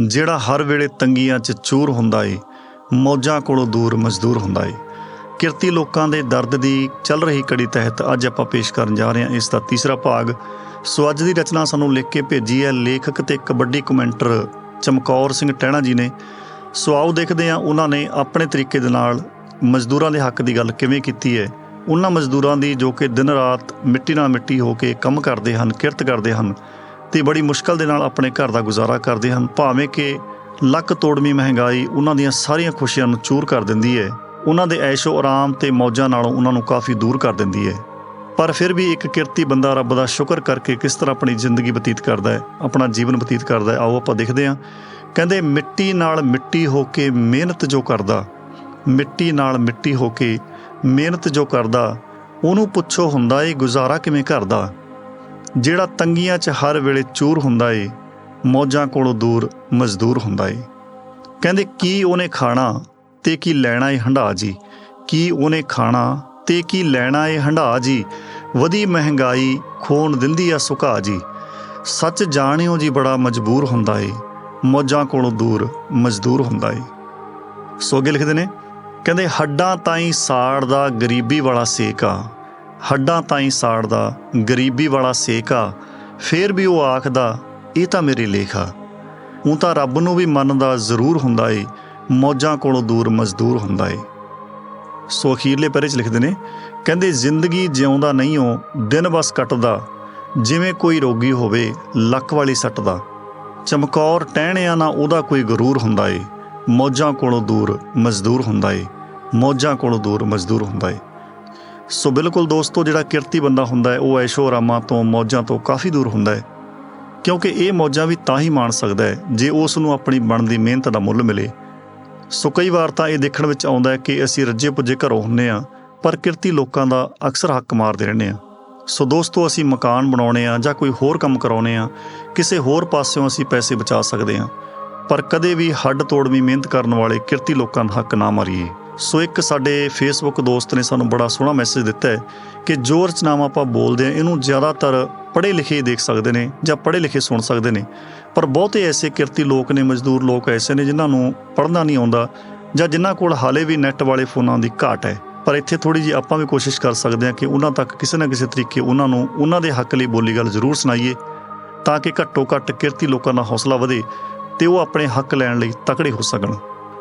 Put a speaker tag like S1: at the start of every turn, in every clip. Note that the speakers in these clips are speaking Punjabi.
S1: ਜਿਹੜਾ ਹਰ ਵੇਲੇ ਤੰਗੀਆਂ 'ਚ ਚੂਰ ਹੁੰਦਾ ਏ, ਮੌਜਾਂ ਕੋਲੋਂ ਦੂਰ ਮਜ਼ਦੂਰ ਹੁੰਦਾ ਏ। ਕਿਰਤੀ ਲੋਕਾਂ ਦੇ ਦਰਦ ਦੀ ਚੱਲ ਰਹੀ ਕੜੀ ਤਹਿਤ ਅੱਜ ਆਪਾਂ ਪੇਸ਼ ਕਰਨ ਜਾ ਰਹੇ ਹਾਂ ਇਸ ਦਾ ਤੀਸਰਾ ਭਾਗ। ਸੋ ਅੱਜ ਦੀ ਰਚਨਾ ਸਾਨੂੰ ਲਿਖ ਕੇ ਭੇਜੀ ਹੈ ਲੇਖਕ ਤੇ ਕਬੱਡੀ ਕਮੈਂਟਰ ਚਮਕੌਰ ਸਿੰਘ ਟਹਿਣਾ ਜੀ ਨੇ। ਸੋ ਆਓ ਦੇਖਦੇ ਹਾਂ ਉਹਨਾਂ ਨੇ ਆਪਣੇ ਤਰੀਕੇ ਦੇ ਨਾਲ ਮਜ਼ਦੂਰਾਂ ਦੇ ਹੱਕ ਦੀ ਗੱਲ ਕਿਵੇਂ ਕੀਤੀ ਹੈ। ਉਹਨਾਂ ਮਜ਼ਦੂਰਾਂ ਦੀ ਜੋ ਕਿ ਦਿਨ ਰਾਤ ਮਿੱਟੀ ਨਾਲ ਮਿੱਟੀ ਹੋ ਕੇ ਕੰਮ ਕਰਦੇ ਹਨ, ਕਿਰਤ ਕਰਦੇ ਹਨ ਤੇ ਬੜੀ ਮੁਸ਼ਕਲ ਦੇ ਨਾਲ ਆਪਣੇ ਘਰ ਦਾ ਗੁਜ਼ਾਰਾ ਕਰਦੇ ਹਨ। ਭਾਵੇਂ ਕਿ ਲੱਕ ਤੋੜਵੀਂ ਮਹਿੰਗਾਈ ਉਹਨਾਂ ਦੀਆਂ ਸਾਰੀਆਂ ਖੁਸ਼ੀਆਂ ਨੂੰ ਚੂਰ ਕਰ ਦਿੰਦੀ ਹੈ, ਉਹਨਾਂ ਦੇ ਐਸ਼ੋ ਆਰਾਮ ਤੇ ਮੌਜਾਂ ਨਾਲੋਂ ਉਹਨਾਂ ਨੂੰ ਕਾਫੀ ਦੂਰ ਕਰ ਦਿੰਦੀ ਹੈ। ਪਰ ਫਿਰ ਵੀ ਇੱਕ ਕਿਰਤੀ ਬੰਦਾ ਰੱਬ ਦਾ ਸ਼ੁਕਰ ਕਰਕੇ ਕਿਸ ਤਰ੍ਹਾਂ ਆਪਣੀ ਜ਼ਿੰਦਗੀ ਬਤੀਤ ਕਰਦਾ ਹੈ, ਆਪਣਾ ਜੀਵਨ ਬਤੀਤ ਕਰਦਾ ਹੈ, ਆਓ ਆਪਾਂ ਦੇਖਦੇ ਹਾਂ। ਕਹਿੰਦੇ, ਮਿੱਟੀ ਨਾਲ ਮਿੱਟੀ ਹੋ ਕੇ ਮਿਹਨਤ ਜੋ ਕਰਦਾ, ਮਿੱਟੀ ਨਾਲ ਮਿੱਟੀ ਹੋ ਕੇ ਮਿਹਨਤ ਜੋ ਕਰਦਾ, ਉਹਨੂੰ ਪੁੱਛੋ ਹੁੰਦਾ ਏ ਗੁਜ਼ਾਰਾ ਕਿਵੇਂ ਕਰਦਾ। ਜਿਹੜਾ ਤੰਗੀਆਂ 'ਚ ਹਰ ਵੇਲੇ ਚੂਰ ਹੁੰਦਾ ਏ, ਮੌਜਾਂ ਕੋਲੋਂ ਦੂਰ ਮਜ਼ਦੂਰ ਹੁੰਦਾ ਏ। ਕਹਿੰਦੇ, ਕੀ ਉਹਨੇ ਖਾਣਾ ਤੇ ਕੀ ਲੈਣਾ ਏ ਹੰਢਾ ਜੀ? ਕੀ ਉਹਨੇ ਖਾਣਾ ਤੇ ਕੀ ਲੈਣਾ ਏ ਹੰਢਾ ਜੀ? ਵਧੀ ਮਹਿੰਗਾਈ ਖੋਣ ਦਿੰਦੀ ਆ ਸੁਕਾ ਜੀ? ਸੱਚ ਜਾਣਿਓ ਜੀ ਬੜਾ ਮਜਬੂਰ ਹੁੰਦਾ ਏ, ਮੌਜਾਂ ਕੋਲੋਂ ਦੂਰ ਮਜ਼ਦੂਰ ਹੁੰਦਾ ਏ। ਸੋ ਅੱਗੇ ਲਿਖਦੇ ਨੇ, ਕਹਿੰਦੇ, ਹੱਡਾਂ ਤਾਈਂ ਸਾੜ ਦਾ ਗਰੀਬੀ ਵਾਲਾ ਸੇਕ ਆ ਹੱਡਾਂ ਤਾਈਂ ਸਾੜਦਾ, ਗਰੀਬੀ ਵਾਲਾ ਸੇਕਾ ਆ, ਫੇਰ ਵੀ ਉਹ ਆਖਦਾ, ਇਹ ਤਾਂ ਮੇਰੇ ਲੇਖ ਆ। ਉਹ ਤਾਂ ਰੱਬ ਨੂੰ ਵੀ ਮੰਨਦਾ ਜ਼ਰੂਰ ਹੁੰਦਾ ਏ, ਮੌਜਾਂ ਕੋਲੋਂ ਦੂਰ ਮਜ਼ਦੂਰ ਹੁੰਦਾ ਏ। ਸੋ ਅਖੀਰਲੇ ਪੈਰੇ ਚ ਲਿਖਦੇ ਨੇ, ਕਹਿੰਦੇ ਜ਼ਿੰਦਗੀ ਜਿਉਂਦਾ ਨਹੀਂ ਹੋ ਦਿਨ ਬਸ ਕੱਟਦਾ, ਜਿਵੇਂ ਕੋਈ ਰੋਗੀ ਹੋਵੇ, ਲੱਕ ਵਾਲੀ ਸੱਟ ਦਾ ਚਮਕੌਰ ਟਹਿਣਿਆ ਨਾ ਉਹਦਾ ਕੋਈ ਗਰੂਰ ਹੁੰਦਾ ਏ, ਮੌਜਾਂ ਕੋਲੋਂ ਦੂਰ ਮਜ਼ਦੂਰ ਹੁੰਦਾ ਏ, ਮੌਜਾਂ ਕੋਲੋਂ ਦੂਰ ਮਜ਼ਦੂਰ ਹੁੰਦਾ ਏ। ਸੋ ਬਿਲਕੁਲ ਦੋਸਤੋ, ਜਿਹੜਾ ਕਿਰਤੀ ਬੰਦਾ ਹੁੰਦਾ ਹੈ, ਉਹ ਐਸ਼ੋ ਆਰਾਮਾਂ ਤੋਂ ਮੌਜਾਂ ਤੋਂ ਕਾਫੀ ਦੂਰ ਹੁੰਦਾ ਹੈ। ਕਿਉਂਕਿ ਇਹ ਮੌਜਾਂ ਵੀ ਤਾਂ ਹੀ ਮਾਣ ਸਕਦਾ ਹੈ, ਜੇ ਉਸ ਨੂੰ ਆਪਣੀ ਬਣਦੀ ਮਿਹਨਤ ਦਾ ਮੁੱਲ ਮਿਲੇ। ਸੋ ਕਈ ਵਾਰ ਤਾਂ ਇਹ ਦੇਖਣ ਵਿੱਚ ਆਉਂਦਾ ਹੈ ਕਿ ਅਸੀਂ ਰੱਜੇ ਪੁੱਜੇ ਘਰੋਂ ਹੁੰਨੇ ਆ ਪਰ ਕਿਰਤੀ ਲੋਕਾਂ ਦਾ ਅਕਸਰ ਹੱਕ ਮਾਰਦੇ ਰਹਿੰਦੇ ਆ ਸੋ ਦੋਸਤੋ, ਅਸੀਂ ਮਕਾਨ ਬਣਾਉਣੇ ਆ ਜਾਂ ਕੋਈ ਹੋਰ ਕੰਮ ਕਰਾਉਣੇ ਆ ਕਿਸੇ ਹੋਰ ਪਾਸਿਓਂ ਅਸੀਂ ਪੈਸੇ ਬਚਾ ਸਕਦੇ ਆ ਪਰ ਕਦੇ ਵੀ ਹੱਡ ਤੋੜਵੀਂ ਮਿਹਨਤ ਕਰਨ ਵਾਲੇ ਕਿਰਤੀ ਲੋਕਾਂ ਦਾ ਹੱਕ ਨਾ ਮਾਰੀਏ। ਸੋ ਇੱਕ ਸਾਡੇ ਫੇਸਬੁੱਕ ਦੋਸਤ ਨੇ ਸਾਨੂੰ ਬੜਾ ਸੋਹਣਾ ਮੈਸੇਜ ਦਿੱਤਾ ਹੈ ਕਿ ਜੋ ਰਚਨਾਵਾਂ ਆਪਾਂ ਬੋਲਦੇ ਆ ਇਹਨੂੰ ਜ਼ਿਆਦਾਤਰ ਪੜ੍ਹੇ ਲਿਖੇ ਦੇਖ ਸਕਦੇ ਨੇ ਜਾਂ ਪੜ੍ਹੇ ਲਿਖੇ ਸੁਣ ਸਕਦੇ ਨੇ। ਪਰ ਬਹੁਤੇ ਐਸੇ ਕਿਰਤੀ ਲੋਕ ਨੇ, ਮਜ਼ਦੂਰ ਲੋਕ ਐਸੇ ਨੇ ਜਿਨ੍ਹਾਂ ਨੂੰ ਪੜ੍ਹਨਾ ਨਹੀਂ ਆਉਂਦਾ ਜਾਂ ਜਿਨ੍ਹਾਂ ਕੋਲ ਹਾਲੇ ਵੀ ਨੈੱਟ ਵਾਲੇ ਫੋਨਾਂ ਦੀ ਘਾਟ ਹੈ। ਪਰ ਇੱਥੇ ਥੋੜੀ ਜਿਹੀ ਆਪਾਂ ਵੀ ਕੋਸ਼ਿਸ਼ ਕਰ ਸਕਦੇ ਹਾਂ ਕਿ ਉਹਨਾਂ ਤੱਕ ਕਿਸੇ ਨਾ ਕਿਸੇ ਤਰੀਕੇ ਉਹਨਾਂ ਨੂੰ ਉਹਨਾਂ ਦੇ ਹੱਕ ਲਈ ਬੋਲੀ ਗੱਲ ਜ਼ਰੂਰ ਸੁਣਾਈਏ ਤਾਂ ਕਿ ਘੱਟੋ ਘੱਟ ਕਿਰਤੀ ਲੋਕਾਂ ਦਾ ਹੌਸਲਾ ਵਧੇ ਤੇ ਉਹ ਆਪਣੇ ਹੱਕ ਲੈਣ ਲਈ ਤਕੜੇ ਹੋ ਸਕਣ।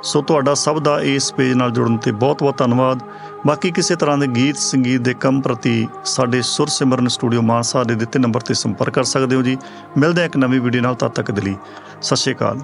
S1: ਸੋ ਤੁਹਾਡਾ ਸਭ ਦਾ ਇਸ ਪੇਜ ਨਾਲ ਜੁੜਨ ਤੇ ਬਹੁਤ-ਬਹੁਤ ਧੰਨਵਾਦ। ਬਾਕੀ ਕਿਸੇ ਤਰ੍ਹਾਂ ਦੇ ਗੀਤ ਸੰਗੀਤ ਦੇ ਕੰਮ ਪ੍ਰਤੀ ਸਾਡੇ ਸੁਰ ਸਿਮਰਨ ਸਟੂਡੀਓ ਮਾਨਸਾ ਦੇ ਦਿੱਤੇ ਨੰਬਰ ਤੇ ਸੰਪਰਕ ਕਰ ਸਕਦੇ ਹੋ ਜੀ। ਮਿਲਦੇ ਹਾਂ ਇੱਕ ਨਵੀਂ ਵੀਡੀਓ ਨਾਲ ਤਦ ਤੱਕ ਦੇ ਲਈ। ਸਤਿ ਸ਼੍ਰੀ ਅਕਾਲ।